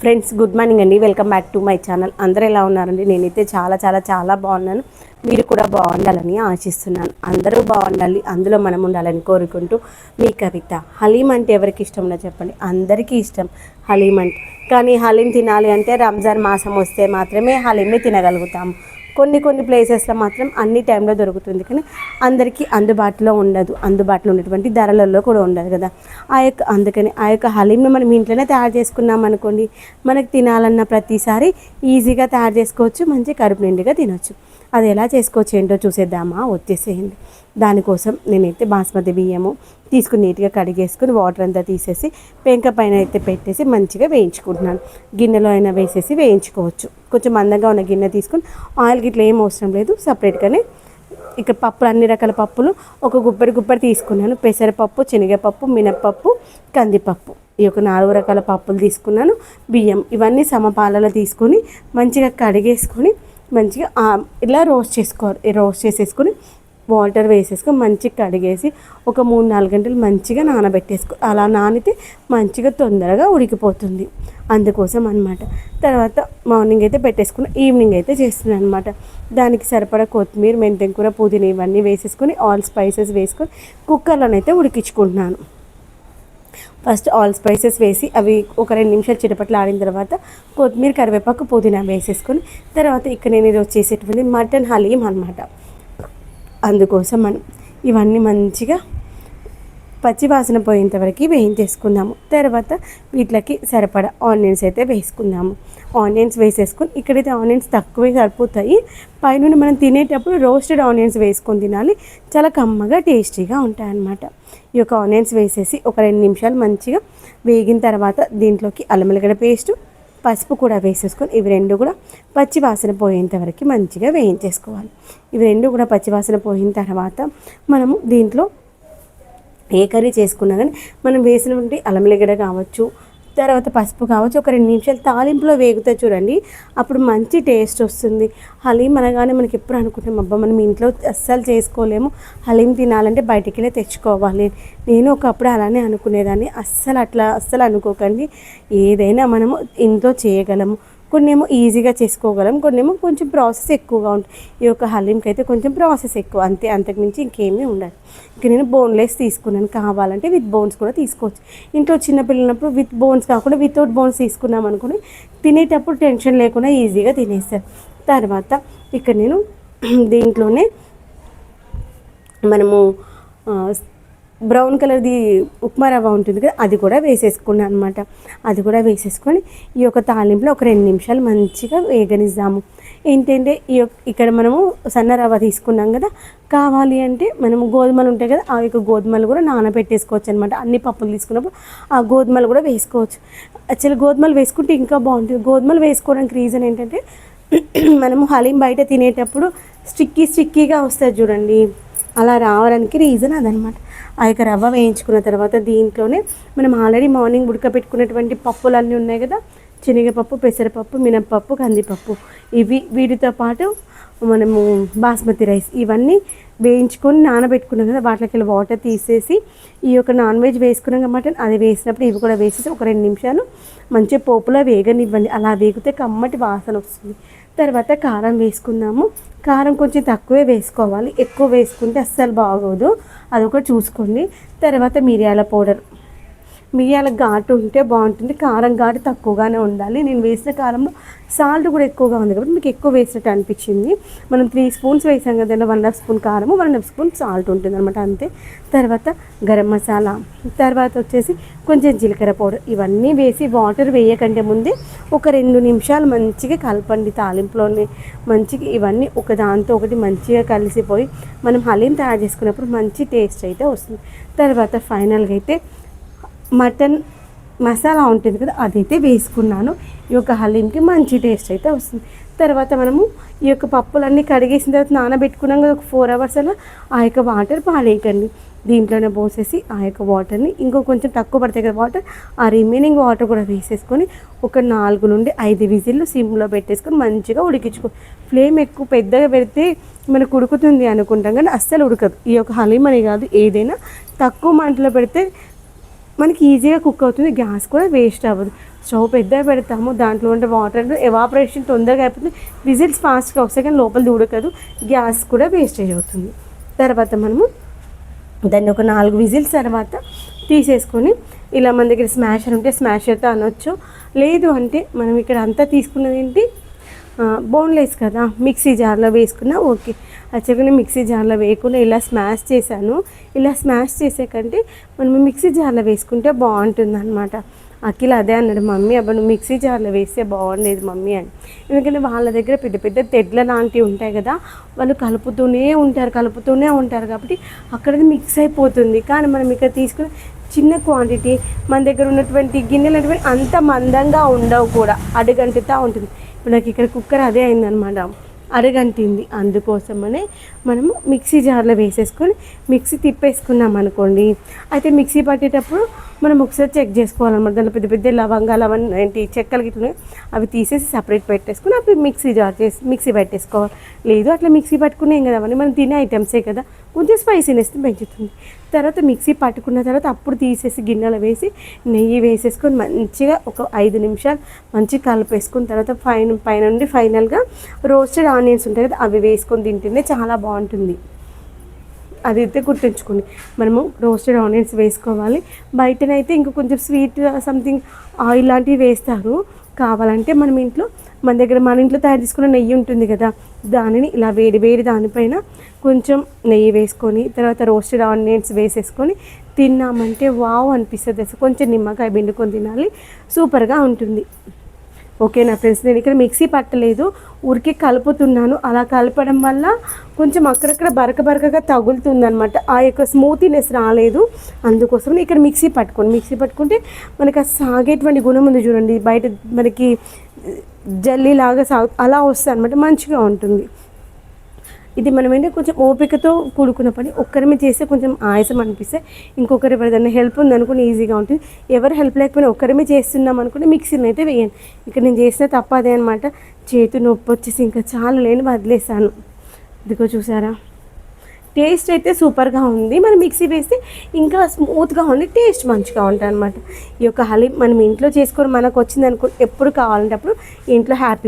Friends good morning అండి. Welcome back to my channel. అందరూ ఎలా ఉన్నారండి? నేనైతే చాలా చాలా చాలా బాగున్నాను. మీరు కూడా బాగుండాలని ఆశిస్తున్నాను. అందరూ బాగుండాలి. అందులో మనం ఉండాలని కోరుకుంటూ మీ కవిత. హలీం అంటే ఎవరికి ఇష్టం చెప్పండి. అందరికీ ఇష్టం హలీం అంటే. కానీ హలీం తినాలి అంటే రంజాన్ మాసం వస్తే మాత్రమే హలీమే తినగలుగుతాము. కొన్ని కొన్ని ప్లేసెస్లో మాత్రం అన్ని టైంలో దొరుకుతుంది. కానీ అందరికీ అందుబాటులో ఉండదు. అందుబాటులో ఉన్నటువంటి ధరలలో కూడా ఉండదు కదా. ఆ యొక్క అందుకని ఆ యొక్క హలీంని మనం ఇంట్లోనే తయారు చేసుకున్నాం అనుకోండి మనకు తినాలన్న ప్రతిసారి ఈజీగా తయారు చేసుకోవచ్చు మంచి కడుపు నిండుగా తినొచ్చు. అది ఎలా చేసుకోవచ్చు ఏంటో చూసేద్దామా? వచ్చేసేయండి. దానికోసం నేనైతే బాస్మతి బియ్యము తీసుకుని నీట్గా కడిగేసుకుని వాటర్ అంతా తీసేసి పెంక పైన అయితే పెట్టేసి మంచిగా వేయించుకుంటున్నాను. గిన్నెలో అయినా వేసేసి వేయించుకోవచ్చు. కొంచెం మందంగా ఉన్న గిన్నె తీసుకుని ఆయిల్ గిట్ల ఏం అవసరం లేదు. సపరేట్గానే ఇక్కడ పప్పులు అన్ని రకాల పప్పులు ఒక గుప్పెడు గుప్పెడు తీసుకున్నాను. పెసరపప్పు శనగపప్పు మినప్పప్పు కందిపప్పు. ఈ యొక్క నాలుగు రకాల పప్పులు తీసుకున్నాను. బియ్యం ఇవన్నీ సమపాలలో తీసుకొని మంచిగా కడిగేసుకొని మంచిగా ఇలా రోస్ట్ చేసుకోవాలి రోస్ట్ చేసేసుకొని వాటర్ వేసేసుకొని మంచిగా కడిగేసి ఒక మూడు నాలుగు గంటలు మంచిగా నానబెట్టేసుకో అలా నానితే మంచిగా తొందరగా ఉడికిపోతుంది. అందుకోసం అనమాట తర్వాత మార్నింగ్ అయితే పెట్టేసుకుని ఈవినింగ్ అయితే చేస్తున్నాను అనమాట దానికి సరిపడా కొత్తిమీర మెంతెంకూర పుదీనా ఇవన్నీ వేసేసుకొని ఆల్ స్పైసెస్ వేసుకొని కుక్కర్లోనైతే ఉడికించుకుంటున్నాను. ఫస్ట్ ఆల్ స్పైసెస్ వేసి అవి ఒక రెండు నిమిషాలు చిటపట్లు ఆడిన తర్వాత కొత్తిమీర కరివేపాకు పుదీనా వేసేసుకొని తర్వాత ఇక్కడ నేను ఈరోజు చేసేటువంటి మటన్ హలీం అనమాట అందుకోసం మనం ఇవన్నీ మంచిగా పచ్చివాసన పోయేంతవరకు పోయేంత వరకు వేయించేసుకుందాము. తర్వాత వీటికి సరిపడా ఆనియన్స్ అయితే వేసుకుందాము. ఆనియన్స్ వేసేసుకుని ఇక్కడైతే ఆనియన్స్ తక్కువే సరిపోతాయి. పైనుండి మనం తినేటప్పుడు రోస్టెడ్ ఆనియన్స్ వేసుకొని తినాలి. చాలా కమ్మగా టేస్టీగా ఉంటాయన్నమాట. ఈ యొక్క ఆనియన్స్ వేసేసి ఒక రెండు నిమిషాలు మంచిగా వేగిన తర్వాత దీంట్లోకి అల్లం పేస్టు పసుపు కూడా వేసేసుకొని ఇవి రెండు కూడా పచ్చి వాసన పోయేంత వరకు మంచిగా వేయించేసుకోవాలి. ఇవి రెండు కూడా పచ్చి వాసన పోయిన తర్వాత మనము దీంట్లో ఏ కర్రీ చేసుకున్నా కానీ మనం వేసినటువంటి అల్లం కావచ్చు తర్వాత పసుపు కావచ్చు ఒక రెండు నిమిషాలు తాలింపులో వేగుతా చూడండి. అప్పుడు మంచి టేస్ట్ వస్తుంది. హలీం అనగానే మనకి ఎప్పుడు అనుకుంటాం అబ్బా మనం ఇంట్లో అస్సలు చేసుకోలేము. హలీం తినాలంటే బయటికి వెళ్ళి తెచ్చుకోవాలి. నేను ఒకప్పుడు అలానే అనుకునేదాన్ని. అస్సలు అట్లా అస్సలు అనుకోకండి. ఏదైనా మనము ఇంట్లో చేయగలము. కొన్ని ఏమో ఈజీగా చేసుకోగలం కొన్ని ఏమో కొంచెం ప్రాసెస్ ఎక్కువగా ఉంటుంది ఈ యొక్క హలీంకి అయితే కొంచెం ప్రాసెస్ ఎక్కువ అంతే అంతకుమించి ఇంకేమీ ఉండదు. ఇక నేను బోన్లెస్ తీసుకున్నాను కావాలంటే విత్ బోన్స్ కూడా తీసుకోవచ్చు. ఇంట్లో చిన్నపిల్లలు ఉన్నప్పుడు విత్ బోన్స్ కాకుండా వితౌట్ బోన్స్ తీసుకున్నాం అనుకుని తినేటప్పుడు టెన్షన్ లేకుండా ఈజీగా తినేస్తారు. తర్వాత ఇక్కడ నేను దీంట్లోనే మనము బ్రౌన్ కలర్ది ఉప్మా రవ్వ ఉంటుంది కదా అది కూడా వేసేసుకున్నాను అనమాట అది కూడా వేసేసుకొని ఈ యొక్క తాలింపులో ఒక రెండు నిమిషాలు మంచిగా వేగనిద్దాము. ఏంటంటే ఈ యొక్క ఇక్కడ మనము సన్న రవ్వ తీసుకున్నాం కదా కావాలి అంటే మనము గోధుమలు ఉంటాయి కదా ఆ యొక్క గోధుమలు కూడా నానబెట్టేసుకోవచ్చు అనమాట అన్ని పప్పులు తీసుకున్నప్పుడు ఆ గోధుమలు కూడా వేసుకోవచ్చు. యాక్చువల్లీ గోధుమలు వేసుకుంటే ఇంకా బాగుంటుంది. గోధుమలు వేసుకోవడానికి రీజన్ ఏంటంటే మనము హలీం బయట తినేటప్పుడు స్టిక్కీ స్టిక్కీగా వస్తుంది చూడండి. అలా రావడానికి రీజన్ అదనమాట ఆ యొక్క రవ్వ వేయించుకున్న తర్వాత దీంట్లోనే మనం ఆల్రెడీ మార్నింగ్ ఉడకబెట్టుకున్నటువంటి పప్పులన్నీ ఉన్నాయి కదా. శనగపప్పు పెసరపప్పు మినప్పప్పు కందిపప్పు. ఇవి వీటితో పాటు మనము బాస్మతి రైస్ ఇవన్నీ వేయించుకొని నానబెట్టుకున్నాం కదా వాటికి వాటర్ తీసేసి ఈ యొక్క నాన్ వెజ్ వేసుకున్నాం కాబట్టి మటన్ అది వేసినప్పుడు ఇవి కూడా వేసేసి ఒక రెండు నిమిషాలు మంచిగా పోపులో వేగనివ్వండి. అలా వేగితే కమ్మటి వాసన వస్తుంది. తర్వాత కారం వేసుకున్నాము కారం కొంచెం తక్కువే వేసుకోవాలి. ఎక్కువ వేసుకుంటే అస్సలు బాగోదు. అదొకటి చూసుకోండి. తర్వాత మిరియాల పౌడర్. మిరియాల ఘాటు ఉంటే బాగుంటుంది. కారం ఘాటు తక్కువగానే ఉండాలి. నేను వేసిన కారంలో సాల్ట్ కూడా ఎక్కువగా ఉంది కాబట్టి మీకు ఎక్కువ వేసినట్టు అనిపించింది. మనం త్రీ స్పూన్స్ వేసాం కదా వన్ హాఫ్ స్పూన్ కారము వన్ హాఫ్ స్పూన్ సాల్ట్ ఉంటుంది అనమాట అంతే. తర్వాత గరం మసాలా తర్వాత వచ్చేసి కొంచెం జీలకర్ర పౌడర్ ఇవన్నీ వేసి వాటర్ వేయకంటే ముందే ఒక రెండు నిమిషాలు మంచిగా కలపండి తాలింపులోనే. మంచిగా ఇవన్నీ ఒక దాంతో ఒకటి మంచిగా కలిసిపోయి మనం హలీం తయారు చేసుకున్నప్పుడు మంచి టేస్ట్ అయితే వస్తుంది. తర్వాత ఫైనల్గా అయితే మటన్ మసాలా ఉంటుంది కదా అదైతే వేసుకున్నాను. ఈ యొక్క హలీంకి మంచి టేస్ట్ అయితే వస్తుంది. తర్వాత మనము ఈ యొక్క పప్పులన్నీ కడిగేసిన తర్వాత నానబెట్టుకున్నాం కదా ఒక ఫోర్ అవర్స్ అలా ఆ యొక్క వాటర్ పాడేయకండి. దీంట్లోనే పోసేసి ఆ యొక్క వాటర్ని ఇంకో కొంచెం తక్కువ పడతాయి కదా వాటర్ ఆ రిమైనింగ్ వాటర్ కూడా వేసేసుకొని ఒక నాలుగు నుండి ఐదు విజిల్లు సిమ్లో పెట్టేసుకొని మంచిగా ఉడికించుకో. ఫ్లేమ్ ఎక్కువ పెద్దగా పెడితే మనకు ఉడుకుతుంది అనుకుంటాం కానీ అస్సలు ఉడకదు. ఈ యొక్క హలీం అని కాదు ఏదైనా తక్కువ మంటలో పెడితే మనకి ఈజీగా కుక్ అవుతుంది గ్యాస్ కూడా వేస్ట్ అవ్వదు. స్టవ్ పెద్దగా పెడతాము దాంట్లో ఉండే వాటర్ ఎవాపరేషన్ తొందరగా అయిపోతుంది. విజిల్స్ ఫాస్ట్గా ఒక సెకండ్ లోపల దూడకదు గ్యాస్ కూడా వేస్టేజ్ అవుతుంది. తర్వాత మనము దాన్ని ఒక నాలుగు విజిల్స్ తర్వాత తీసేసుకొని ఇలా మన దగ్గర స్మాషర్ ఉంటే స్మాషర్తో అనొచ్చు. లేదు అంటే మనం ఇక్కడ అంతా తీసుకున్నది ఏంటి? బోన్లెస్ కదా మిక్సీ జార్లో వేసుకున్నా ఓకే. యాక్చువల్గా మిక్సీ జార్లో వేయకుండా ఇలా స్మాష్ చేశాను. ఇలా స్మాష్ చేసే కంటే మనం మిక్సీ జార్లో వేసుకుంటే బాగుంటుంది అనమాట అఖిల్ అదే అన్నాడు మమ్మీ అప్పుడు మిక్సీ జార్లో వేస్తే బాగుండేది మమ్మీ అని. ఎందుకంటే వాళ్ళ దగ్గర పెద్ద పెద్ద తెడ్ల లాంటివి ఉంటాయి కదా వాళ్ళు కలుపుతూనే ఉంటారు కలుపుతూనే ఉంటారు కాబట్టి అక్కడది మిక్స్ అయిపోతుంది. కానీ మనం ఇక్కడ తీసుకుని చిన్న క్వాంటిటీ మన దగ్గర ఉన్నటువంటి గిన్నెలు అటువంటి అంత మందంగా ఉండవు కూడా అడుగంటుతా ఉంటుంది. మనకి ఇక్కడ కుక్కర్ అదే అయిందనమాట. అరగంటింది. అందుకోసమనే మనము మిక్సీ జార్లో వేసేసుకొని మిక్సీ తిప్పేసుకున్నాం అనుకోండి. అయితే మిక్సీ పట్టేటప్పుడు మనం ఒకసారి చెక్ చేసుకోవాలన్నమాట. దాంట్లో పెద్ద పెద్ద లవంగాలు అవన్నీ ఏంటి చెక్కలు గిట్ల అవి తీసేసి సపరేట్ పెట్టేసుకుని అప్పుడు మిక్సీ జార్ చేసి మిక్సీ పెట్టేసుకోవాలి. లేదు అట్లా మిక్సీ పట్టుకునేం కదా అవన్నీ. మనం తినే ఐటమ్సే కదా. కొంచెం స్పైసీనెస్ పెంచుతుంది తర్వాత మిక్సీ పట్టుకున్న తర్వాత అప్పుడు తీసేసి గిన్నెలో వేసి నెయ్యి వేసేసుకొని మంచిగా ఒక ఐదు నిమిషాలు మంచిగా కలిపేసుకున్న తర్వాత పైన పైన నుండి ఫైనల్గా రోస్టెడ్ ఆనియన్స్ ఉంటాయి కదా అవి వేసుకొని తింటేనే చాలా బాగుంటుంది. అది అయితే గుర్తుంచుకోండి. మనము రోస్టెడ్ ఆనియన్స్ వేసుకోవాలి. బయటనైతే ఇంకా కొంచెం స్వీట్ సంథింగ్ ఆయిల్ లాంటివి వేస్తారు. కావాలంటే మనం ఇంట్లో మన దగ్గర మన ఇంట్లో తయారు చేసుకున్న నెయ్యి ఉంటుంది కదా దానిని ఇలా వేడి వేడి దానిపైన కొంచెం నెయ్యి వేసుకొని తర్వాత రోస్టెడ్ ఆనియన్స్ వేసేసుకొని తిన్నామంటే వావ్ అనిపిస్తుంది. అసలు కొంచెం నిమ్మకాయ పిండుకొని తినాలి. సూపర్గా ఉంటుంది. ఓకే నా ఫ్రెండ్స్ నేను ఇక్కడ మిక్సీ పట్టలేదు. ఊరికే కలుపుతున్నాను. అలా కలపడం వల్ల కొంచెం అక్కడక్కడ బరక బరకగా తగులుతుందనమాట ఆ యొక్క స్మూతీనెస్ రాలేదు. అందుకోసం ఇక్కడ మిక్సీ పట్టుకోండి మిక్సీ పట్టుకుంటే మనకి ఆ సాగేటువంటి గుణం ఉంది చూడండి. బయట మనకి జల్లీ లాగా సాగు అలా వస్తుంది అనమాట మంచిగా ఉంటుంది. ఇది మనం ఏంటంటే కొంచెం ఓపికతో కూడుకున్న పని. ఒక్కరిమే చేస్తే కొంచెం ఆయాసం అనిపిస్తే ఇంకొకరి ఎవరిదైనా హెల్ప్ ఉందనుకుని ఈజీగా ఉంటుంది. ఎవరు హెల్ప్ లేకపోయినా ఒక్కరిమే చేస్తున్నాం అనుకుంటే మిక్సీని అయితే వేయండి. ఇక్కడ నేను చేసిన తప్ప అదే అనమాట చేతి నొప్పి వచ్చేసి ఇంకా చాలు లేని వదిలేసాను ఇదిగో చూసారా? టేస్ట్ అయితే సూపర్గా ఉంది. మనం మిక్సీ వేస్తే ఇంకా స్మూత్గా ఉంది టేస్ట్ మంచిగా ఉంటుంది అనమాట ఈ యొక్క హలీం మనం ఇంట్లో చేసుకొని మనకు వచ్చింది అనుకో ఎప్పుడు కావాలంటే అప్పుడు ఇంట్లో హ్యాపీ